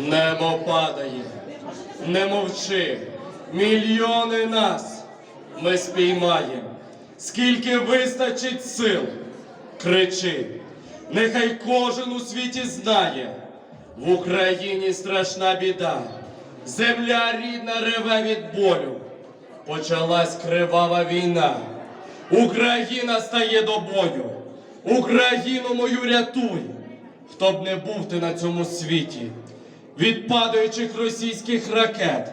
Небо падає, не мовчи, мільйони нас ми спіймаємо. Скільки вистачить сил, кричи, нехай кожен у світі знає, в Україні страшна біда, земля рідна реве від болю. Почалась кривава війна. Україна стає до бою. Україну мою рятуй. Хто б не був ти на цьому світі, від падаючих російських ракет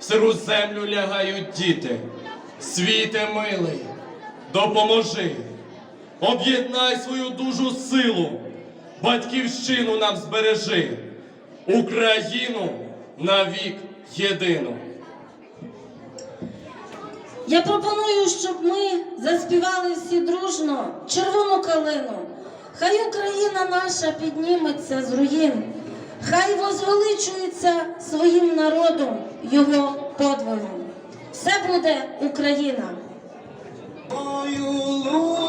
в сиру землю лягають діти. Світе милий, допоможи, об'єднай свою дужу силу, батьківщину нам збережи, Україну навік єдину. Я пропоную, щоб ми заспівали всі дружно червону калину. Хай Україна наша підніметься з руїн, хай возвеличується своїм народом його подвигом. Все буде Україна. Ой, у